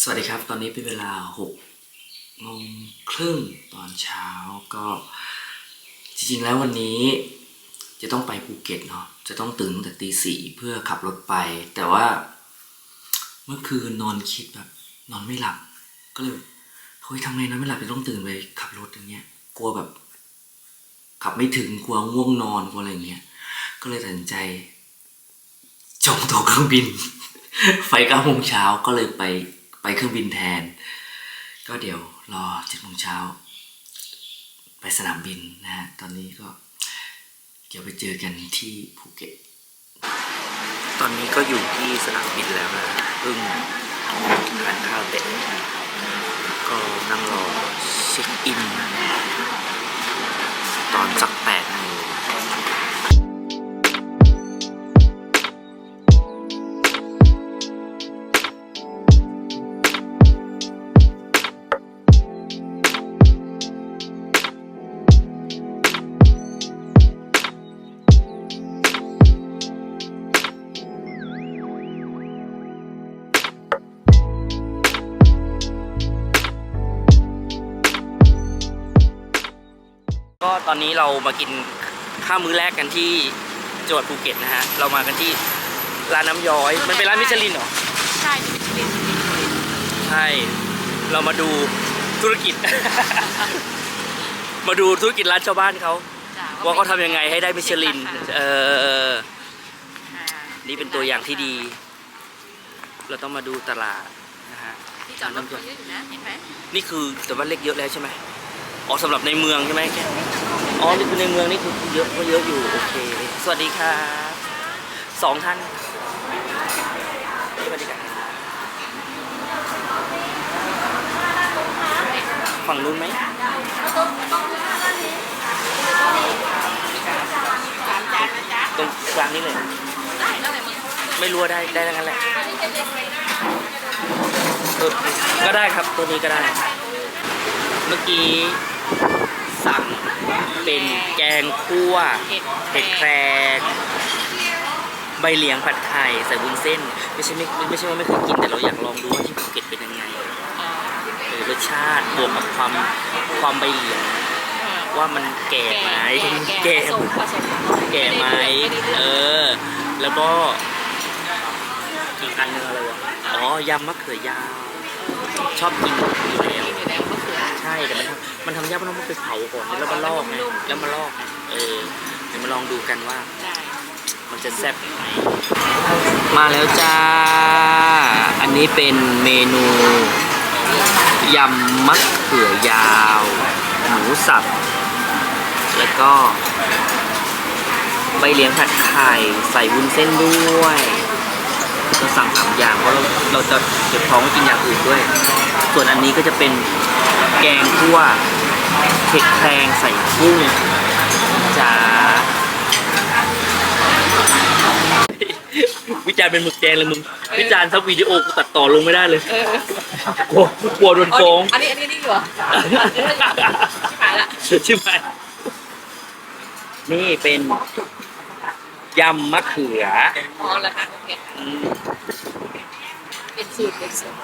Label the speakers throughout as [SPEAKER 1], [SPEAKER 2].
[SPEAKER 1] สวัสดีครับ ตอนนี้เป็นเวลาหกโมงครึ่งตอนเช้าก็จริงๆแล้ววันนี้จะต้องไปภูเก็ตเนาะจะต้องตื่นตั้งแต่ตีสี่เพื่อขับรถไป แต่ว่า เมื่อคืนนอนคิดแบบ นอนไม่หลับ ก็เลยเฮ้ยทำไงนอนไม่หลับจะต้องตื่นไปขับรถอย่างเงี้ย กลัวแบบ ขับไม่ถึงกลัวง่วงนอนกลัวอะไรเงี้ยก็เลยตัดสินใจจองตั๋วเครื่องบิน ไฟเก้าโมงเช้าก็เลยไป ไปเครื่องบินแทน ก็เดี๋ยวรอเจ็ดโมงเช้า ไปสนามบินนะฮะ ตอนนี้ก็ เดี๋ยวไปเจอกันที่ภูเก็ต ตอนนี้ก็อยู่ที่สนามบินแล้วนะเพิ่งทานข้าวเสร็จก็นั่งรอเช็คอิน ตอนสักแปดโมง นนี้เรามากินข้าวมื้อแรกกันที่จังหวัดภูเก็ตนะฮะ เรามากันที่ร้านน้ำย้อย มันเป็นร้านมิชลินเหรอ
[SPEAKER 2] ใช่มิชลิน
[SPEAKER 1] ใช่ เรามาดูธุรกิจ มาดูธุรกิจร้านชาวบ้านเขา
[SPEAKER 2] จ้ะ
[SPEAKER 1] ว่าเขาทำยังไงให้ได้มิชลิน เออ
[SPEAKER 2] อ่า
[SPEAKER 1] นี่เป็นตัวอย่างที่ดี เราต้องมาดูตลาดนะฮะ
[SPEAKER 2] ที่จอดรถก็เยอะอยู่นะ เห็นไหม
[SPEAKER 1] นี่คือแต่ว่าเล็กเยอะแล้วใช่ไหม อ๋อสำหรับในเมืองใช่ไหมแกอ๋อนี่คือในเมืองนี่คือเยอะก็เยอะอยู่โอเค สวัสดีครับสองท่านสวัสดีครับฝั่งนู้นไหมตรงกลางนี้เลย
[SPEAKER 2] ไม่
[SPEAKER 1] รู้ว่าได้ได้ทั้งนั้นแหละก็ได้ครับตัวนี้ก็ได้ มื่อกี้สั่งเป็นแกงคั่ว
[SPEAKER 2] เห็ด
[SPEAKER 1] เห็ดแครงใบเหลียงผัดไข่ใส่วุ้นเส้น ไม่ใช่ไม่ไม่ใช่ว่าไม่เคยกินแต่เราอยากลองดูว่าที่ภูเก็ตเป็นยังไงเออรสชาติบวกกับความความใบเหลียงว่ามันแก่ไหม
[SPEAKER 2] แก่
[SPEAKER 1] แก่
[SPEAKER 2] ผสมผสม
[SPEAKER 1] แก่ไหม
[SPEAKER 2] ไม่ได้เลือก
[SPEAKER 1] เออ แล้วก็อีกอันหนึงอะไรวะอ๋อยำมะเขือยาวชอบกินอยู่แล้ว ช่แต่มันทำมันทำยากมันต้องไปเผาก่อนแล้วมาลอกไงแล้วมาลอกเออเดี๋ยวมาลองดูกันว่า มันจะแซ่บไหมมาแล้วจ้า อันนี้เป็นเมนูยำมะเขือยาว หมูสับ แล้วก็ใบเลียงผัดไข่ใส่วุ้นเส้นด้วย เราสั่งสามอย่างเพราะเราเราจะเก็บท้องไว้กินอย่างอื่นด้วย ส่วนอันนี้ก็จะเป็นแกงคั่วเห็ดแครงใส่กุ้งจ้าวิจารณ์เป็นหมึกแดงเลยมึง วิจารณ์ทับวิดีโอกูตัดต่อลงไม่ได้เลย
[SPEAKER 2] เออก
[SPEAKER 1] ลัวกลัวโดนฟ้อง
[SPEAKER 2] อันนี้อันนี้นี่เหรอชิบหายละ
[SPEAKER 1] ใช่ไหมนี่เป็น ยำมะเขือ
[SPEAKER 2] อ๋อแล้วค่ะโอเค
[SPEAKER 1] อืม
[SPEAKER 2] เป็นสูตรเป็นสูตร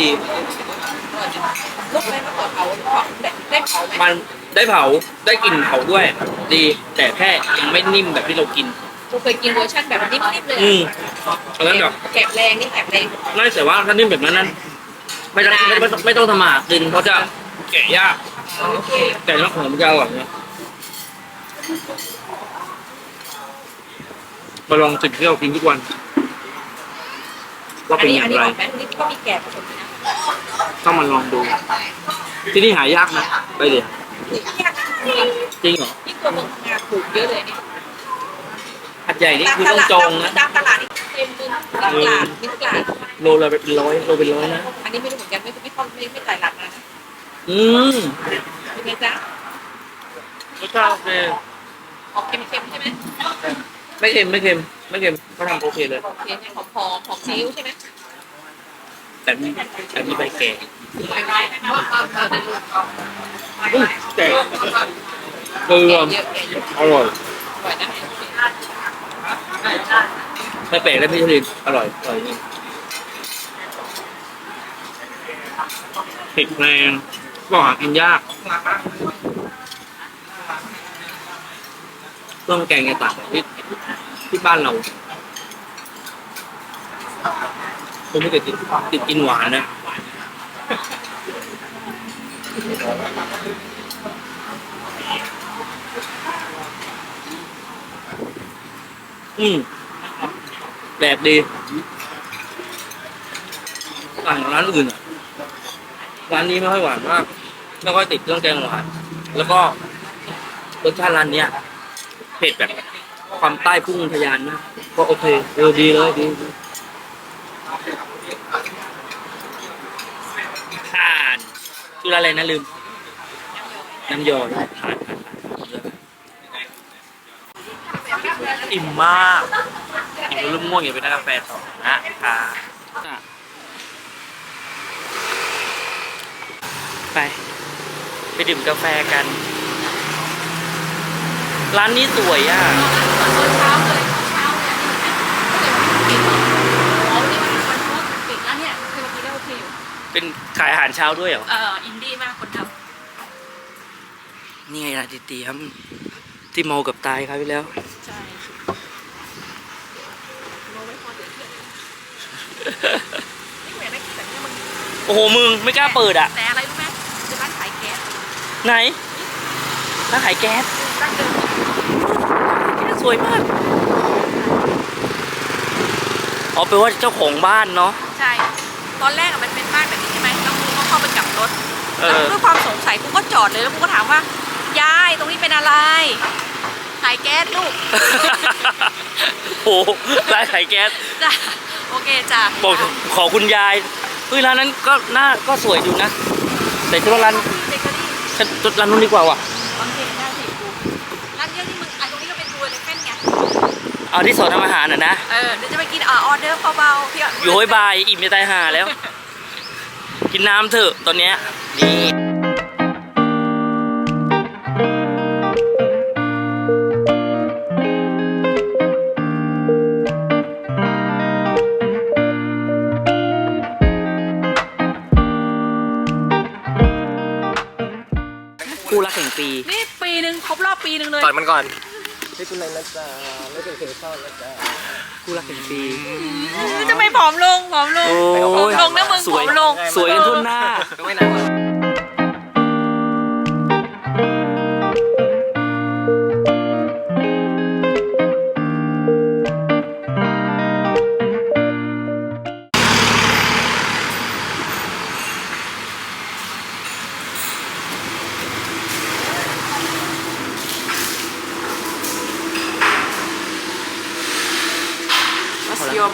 [SPEAKER 1] ดี
[SPEAKER 2] ลูกแม่มะเขือเผาได้ได้เผาไหม
[SPEAKER 1] มันได้เผาได้กลิ่นเผาด้วย ดี แต่แค่ยังไม่นิ่มแบบที่เรากิน
[SPEAKER 2] กูเคยกินเวอร์ชันแบบนิ่มๆเลย
[SPEAKER 1] อืมอันนั้นแบบ
[SPEAKER 2] แกบแรงนี่แกบแรง
[SPEAKER 1] ไม่แต่ว่าถ้านิ่มแบบนั้นนั้น ไม่ต้องไม่ไม่ต้องไม่ต้องทำหมากินเพราะจะแกะยาก
[SPEAKER 2] โอเค
[SPEAKER 1] แต่มะเขือมันจะอร่อยนะมาลองสิ่งที่เรากินทุกวันว่า
[SPEAKER 2] อั
[SPEAKER 1] เป็นน
[SPEAKER 2] นี้
[SPEAKER 1] อย่า
[SPEAKER 2] อัน
[SPEAKER 1] ง
[SPEAKER 2] นี้
[SPEAKER 1] ไร
[SPEAKER 2] ออกไหมอันนี้ก็มีแกบผสมนะ
[SPEAKER 1] ต้องมาลองดู ที่นี่หายากนะไปเดี๋ยว
[SPEAKER 2] ยากจริง
[SPEAKER 1] จริงเหรอ
[SPEAKER 2] นี่ตัวเมืองพังงาถูกเยอะเลยเนี่ย
[SPEAKER 1] หัดใหญ่นี่คือต้องจองนะ
[SPEAKER 2] ตามตลาดนี่เต็มเลยนะตลาดนี่ตลาด
[SPEAKER 1] โลละเป็นร้อยโลเป็นร้อยนะ
[SPEAKER 2] อันนี้ไม่รู้เหมือนกันไม่ไม่ค่อยไม่ไม่ตลาดมานะ
[SPEAKER 1] อืม
[SPEAKER 2] เป็นไงจ๊ะ
[SPEAKER 1] รสชาติโอเค
[SPEAKER 2] ออกเค็มๆใช่ไหม
[SPEAKER 1] ไม่เค็มไม่เค็มไม่เค็มเขาทำโอเคเลย
[SPEAKER 2] โอเคเนี่ยหอมหอมหอมซีอิ๊วใช่ไหม
[SPEAKER 1] แต่มีแต่มีใบแก่
[SPEAKER 2] ไม่ไม่ไม่ไม่ไม่
[SPEAKER 1] อุ้ยแก่เกลือ
[SPEAKER 2] เยอะแกะเยอะ
[SPEAKER 1] อร่อย
[SPEAKER 2] อร่อยนะ
[SPEAKER 1] ไม่เป๋เลยพี่ชลินอร่อยอร่อยจริง เผ็ดแรงบอกหากินยากเครื่องแกงจะต่างจากที่ที่บ้านเราผมไม่เคยติดติดกินหวานนะอืมแปลกดีต่างจากร้านอื่นอะ ร้านนี้ไม่ค่อยหวานมาก ไม่ค่อยติดเครื่องแกงหวาน แล้วก็รสชาติร้านเนี้ยเผ็ดแบบความใต้พุ่งทะยานมากก็โอเคเออดีเลยดีผ่านชื่ออะไรนะลืม น้ำยอยผ่านผ่านผ่านอิ่มมาก อิ่มแล้วเริ่มง่วงอย่าไปนั่งกาแฟต่อนะค่ะ ไป ไปดื่มกาแฟกัน ร้านนี้สวยอะ
[SPEAKER 2] ตอนเช้าเลยเช้าเลยนี่เห็นไหมอ๋อวันนี้มันวันพุธปิดแล้วเนี่ยคือเมื่อกี้ได้โอเคอยู่
[SPEAKER 1] เป็นขายอาหารเช้าด้วยเหรอ
[SPEAKER 2] เอ่ออินดี้มากคนท
[SPEAKER 1] นี่ไงล่ะติเตรียม ที่เมากับตายครับพี่แล้วำ
[SPEAKER 2] ใช่โน้ไม่พอเดี๋ยวเพื่อนนี่เหมือนได้แต่เนี่ยมัน
[SPEAKER 1] โอ้โห มึง ไม่กล้าเปิดอะ
[SPEAKER 2] แต่อะไรรู้ ไหน
[SPEAKER 1] ร้านขายแก๊ส
[SPEAKER 2] ร้านเดิม
[SPEAKER 1] แก๊สสวยมากอ๋อแปลว่าเจ้าของบ้านเนาะ
[SPEAKER 2] ใช่ ตอนแรกอะมันเป็นบ้านแบบนี้ใช่ไหมแล้วกูก็เข้าไปกลับรถ
[SPEAKER 1] เอ
[SPEAKER 2] แล้ว
[SPEAKER 1] อ
[SPEAKER 2] ด้วยความสงสัยกูก็จอดเลยแล้วกูก็ถามว่ายายตรงนี้เป็นอะไรขายแก๊สลูก
[SPEAKER 1] โอ้โหร้านขายแก๊ส
[SPEAKER 2] จ้ะโอเคจ้ะ
[SPEAKER 1] บอกขอคุณยายเฮ้ยร้านนั้นก็น่าก็สวยดูนะ แต่คิดว่าร้าน
[SPEAKER 2] เบเกอรี่
[SPEAKER 1] ฉันร้านนู้นดีกว่าว่ะ
[SPEAKER 2] บางทีได้สิกูร้านเดียวที่มึงไอ้ตรงนี้ก็เป็นตัวเลยเป็นไง
[SPEAKER 1] เอาที่สอนทำอาหารน่ะนะ
[SPEAKER 2] เออเดี๋ยวจะไปกินอ่าออเดอร์เบาๆพี่อะ
[SPEAKER 1] อยู่ห้วยบาย อิ่มจะตายห่าแล้ว กินน้ำเถอะตอนเนี้ยนี่ คู่รักแห่งปี
[SPEAKER 2] นี่ปีหนึ่งครบรอบปีหนึ่งเลย
[SPEAKER 3] ต่อยมันก่อน
[SPEAKER 1] คู่รักแห่งปี
[SPEAKER 2] จะไม่ผอมลงผอมลง
[SPEAKER 1] โอ้
[SPEAKER 2] ผอม
[SPEAKER 1] ย
[SPEAKER 2] ลงนะมึง
[SPEAKER 1] ส
[SPEAKER 2] ผ
[SPEAKER 1] ว
[SPEAKER 2] อยมลง
[SPEAKER 1] สวยกันทั่วหน้า
[SPEAKER 3] ก็ไม่นาน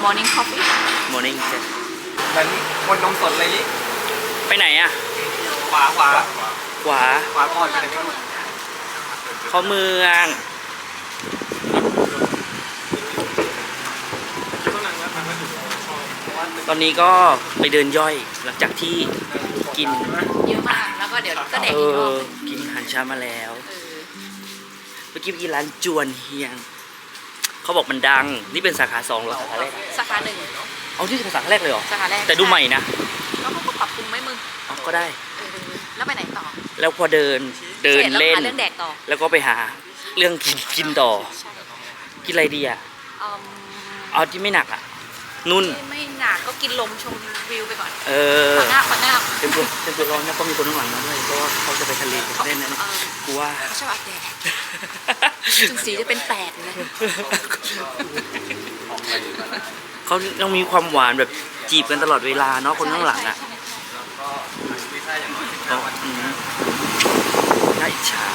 [SPEAKER 3] หรอก
[SPEAKER 2] ว What's your morning coffee
[SPEAKER 1] morning เจ็ด
[SPEAKER 3] เหมือนคนนมสดอะไรนี้
[SPEAKER 1] ไปไหนอะ
[SPEAKER 3] ขวาขวา
[SPEAKER 1] ขวา
[SPEAKER 3] ขวาก่อนไปไหนไม่รู้
[SPEAKER 1] เข้าเมืองตอนนี้ก็ไปเดินย่อยหลังจากที่กิน
[SPEAKER 2] เยอะมาก แล้วก็เดี๋ยวก็แดก
[SPEAKER 1] เอ
[SPEAKER 2] อีกรอบ
[SPEAKER 1] อกินอาหารเช้ามาแล้ว
[SPEAKER 2] เออ
[SPEAKER 1] เมื่อกี้ไปกินร้านจวนเฮียง เขาบอกมันดัง นี่เป็นสาขาสองหรือสาขาแรก
[SPEAKER 2] สาขาหนึ่ง
[SPEAKER 1] เอาที่เป็นสาขาแรกเลยเหรอ
[SPEAKER 2] สาขาแรก
[SPEAKER 1] แต่ดูใหม่นะ
[SPEAKER 2] แล้วเขาก็ปรับปรุงไหมมึง
[SPEAKER 1] เอาก็ได้
[SPEAKER 2] เออแล้วไปไหนต่อ
[SPEAKER 1] แล้วพอเดินเดิน
[SPEAKER 2] สร็จแล้ว
[SPEAKER 1] เล่น
[SPEAKER 2] หาเรื่องแดกต่อ
[SPEAKER 1] แล้วก็ไปหาเรื่องกินกินต่อกินอะไรดีอะ
[SPEAKER 2] อืม
[SPEAKER 1] เอาที่ไม่หนักอะ นุ่น
[SPEAKER 2] ไม่หนักก็กินลมชมวิวไปก่อน
[SPEAKER 1] เออ
[SPEAKER 2] ปังงาบปังงาบ
[SPEAKER 1] เต็มตัวเต็มตัวร้อนนะก็มีคนข้างหลังมาด้วยเพราะว่าเขาจะไปทะเลกันเล่นนะเนี่ย
[SPEAKER 2] เออ
[SPEAKER 1] กูว่า
[SPEAKER 2] เขาชอบอาบแดด ถึงสีจะเป็นแปดเลย
[SPEAKER 1] เขาต้องมีความหวานแบบจีบกันตลอดเวลาเนาะคนข้างหลังอะ
[SPEAKER 2] ใช่ใช่
[SPEAKER 1] เขาอืมน่าอิจฉา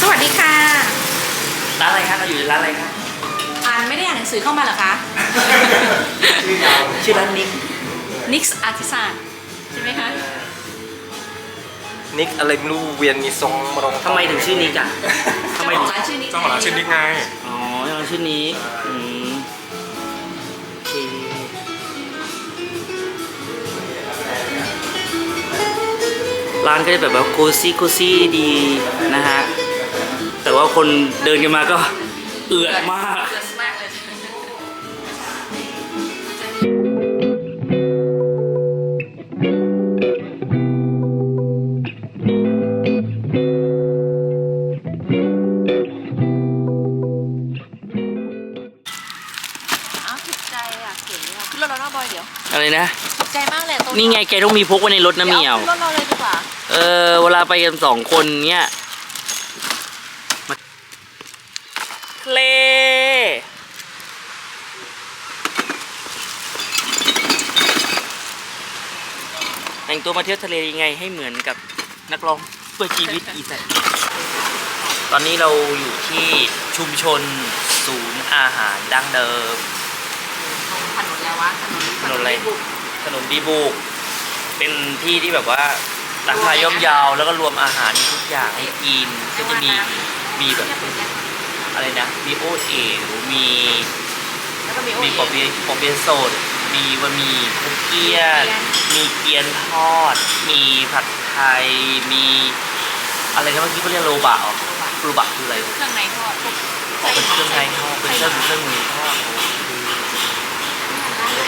[SPEAKER 2] สวัสดีค่ะ
[SPEAKER 1] ร้านอะไรครับเราอยู่ในร้านอะไรครับ
[SPEAKER 2] อ่านไม่ได้อ่านหนังสือเข้ามาเหรอคะ
[SPEAKER 1] ชื่อร้านนิก
[SPEAKER 2] Nix Artisan ใช่ไหมคะ
[SPEAKER 3] นิกอะไรไม่รู้เวียนมีทรงมรง
[SPEAKER 1] ทำไมถึงชื่อนิกอะทำ
[SPEAKER 2] เจ้า
[SPEAKER 1] ไม
[SPEAKER 2] ของร้านชื่อนิก
[SPEAKER 3] เจ้าของร้านชื่อนิกไง
[SPEAKER 1] อ๋อเจ้าของร้านชื่อนิกอืมโอเคร้านก็จะแบบว่าโคซี่โคซี่ดีนะฮะ แต่ว่าคนเดินกันมาก็เอือดมาก
[SPEAKER 2] เยอะมากเนี่
[SPEAKER 1] ไงแกต้องมีพกไว้ในรถนะเหมียว
[SPEAKER 2] ขึ้นรถเราเลยดีกว่า
[SPEAKER 1] เออ เวลาไปกันสองคนเนี้ยมาทะเลแต่งตัวมาเที่ยวทะเลยังไงให้เหมือนกับนักร้องเพื่อชีวิตอีสานตอนนี้เราอยู่ที่ชุมชนศูนย์อาหารดั้งเดิม
[SPEAKER 2] ตรงถนนแล้ววะถนน
[SPEAKER 1] ถนนอะไรถ นนดีบุก เป็นที่ที่แบบว่าราคาย่อมเยาวแล้วก็รวมอาหารทุกอย่างให้กินก็จะมีมีแบบอะไรนะมีโอเอ๋วมี
[SPEAKER 2] แล้วก็มีโอ
[SPEAKER 1] มี
[SPEAKER 2] เอ
[SPEAKER 1] ปอเปี๊ยะปอเปี๊ยะสดมีบะหมี่คุกเกียนมีเกียนทอด มีผัดไทย มีอะไรนะเมื่อกี้เขาเรียกโรบะเหรอโรบะคืออะไร
[SPEAKER 2] เครื่องในทอดพวก
[SPEAKER 1] อ๋อเป็นเครื่องในทอดเป็นเครื่องเครื่องมือทอดโอ้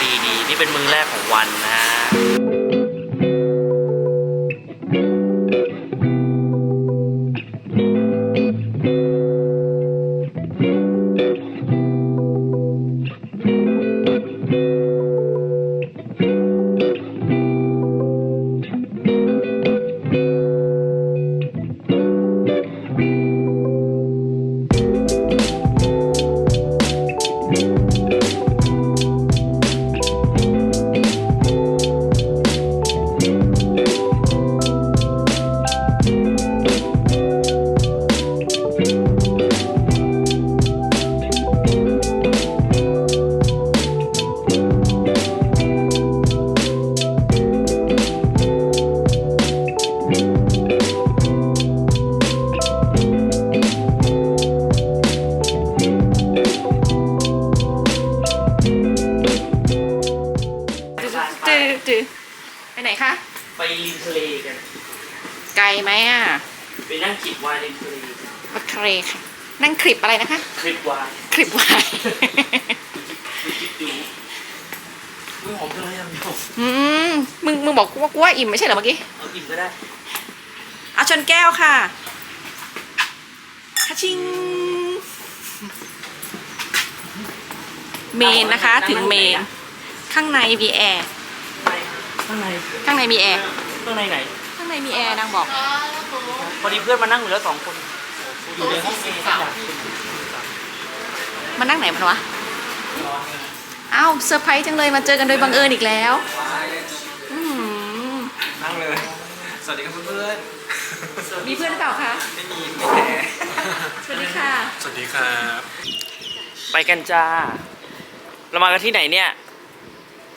[SPEAKER 1] ดีดีนี่เป็นมือแรกของวันนะ
[SPEAKER 2] จืดจืดไปไหนคะ
[SPEAKER 1] ไปริมทะเลกัน
[SPEAKER 2] ไกลไหมอะ
[SPEAKER 1] ไปนั่งจิบไวน์ริมทะเล
[SPEAKER 2] มาทะเลค่ะ นั่งคลิปอะไรนะคะ
[SPEAKER 1] คลิปไวน์
[SPEAKER 2] คลิปไว้
[SPEAKER 1] ดูจิบดูอุ้ยหอมจังเลยอะพี่ผม
[SPEAKER 2] อืมมึงมึงบอกกูว่ากูว่าอิ่มไม่ใช่เหรอเมื่อกี้
[SPEAKER 1] เอาอิ่มก็ได้
[SPEAKER 2] เอาชนแก้วค่ะคาชิง เมนนะคะ ถึงเมน ข้างในมีแอร์
[SPEAKER 1] ข้างใน
[SPEAKER 2] ข้างในมีแอร์
[SPEAKER 1] ข้างในไหน
[SPEAKER 2] ข้างในมีแอร์นางบอก
[SPEAKER 1] พอดีเพื่อนมานั่งอยู่แล้วสองคน อยู่ในห้องเองอยากกิน
[SPEAKER 2] มานั่งไหนมันวะอ้าวเซอร์ไพรส์จังเลยมาเจอกันโดยบังเอิญอีกแล้วอืม
[SPEAKER 3] นั่งเลย สวัสดีครับเพื่อน
[SPEAKER 2] มีเพื่อนหรือเปล่าคะ
[SPEAKER 3] ๆไม่มีไม่แท้
[SPEAKER 2] สวัสดีค่ะ
[SPEAKER 3] สวัสดีครับ
[SPEAKER 1] ไปกันจ้า เรามากันที่ไหนเนี่ย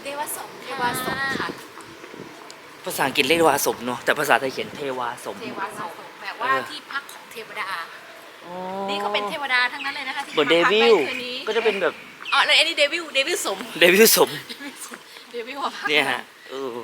[SPEAKER 2] เทวสมเทวสมค่ะ
[SPEAKER 1] ภาษาอังกฤษเรียกว่าสมเนาะแต่ภาษาไทยเขียนเทวาสม
[SPEAKER 2] เทวสมแบบว่า
[SPEAKER 1] เออ
[SPEAKER 2] ที่พักของเทวดา
[SPEAKER 1] อ๋อ
[SPEAKER 2] นี่เขาเป็นเทวดาทั้งนั้นเลยนะคะที่
[SPEAKER 1] เหมือนเด
[SPEAKER 2] มาพัก
[SPEAKER 1] วิ
[SPEAKER 2] ได้
[SPEAKER 1] ล
[SPEAKER 2] คืนนี้
[SPEAKER 1] ก็จะเป็นแบบ
[SPEAKER 2] อ๋อแล้วอันนี้เดวิลเดวิลสม
[SPEAKER 1] เดวิลสม
[SPEAKER 2] เดวิลมาพัก
[SPEAKER 1] เนี่ยฮะเออ